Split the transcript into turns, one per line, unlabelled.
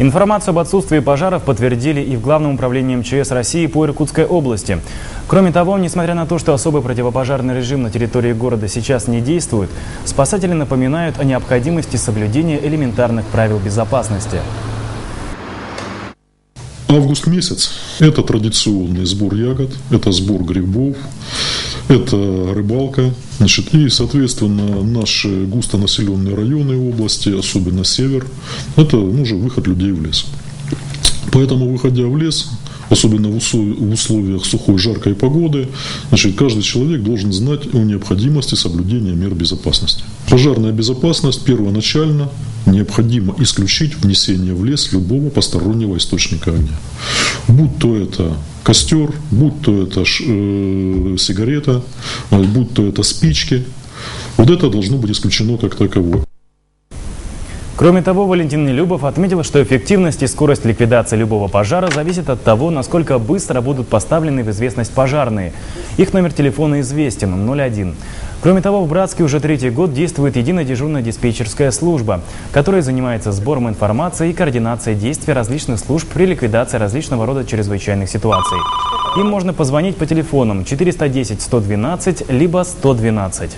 Информацию об отсутствии пожаров подтвердили и в Главном управлении МЧС России по Иркутской области. Кроме того, несмотря на то, что особый противопожарный режим на территории города сейчас не действует, спасатели напоминают о необходимости соблюдения элементарных правил безопасности.
Август месяц – это традиционный сбор ягод, это сбор грибов, это рыбалка. Значит, и, соответственно, наши густонаселенные районы области, особенно север, это ну, уже выход людей в лес. Поэтому, выходя в лес, особенно в условиях сухой, жаркой погоды, значит, каждый человек должен знать о необходимости соблюдения мер безопасности. Пожарная безопасность первоначально необходимо исключить внесение в лес любого постороннего источника огня. Будь то это костер, будь то это э, сигарета, будь то это спички, вот это должно быть исключено как таковое.
Кроме того, Валентин Нелюбов отметил, что эффективность и скорость ликвидации любого пожара зависит от того, насколько быстро будут поставлены в известность пожарные. Их номер телефона известен – 01. Кроме того, в Братске уже третий год действует единая дежурная диспетчерская служба, которая занимается сбором информации и координацией действий различных служб при ликвидации различного рода чрезвычайных ситуаций. Им можно позвонить по телефонам 410 112 либо 112.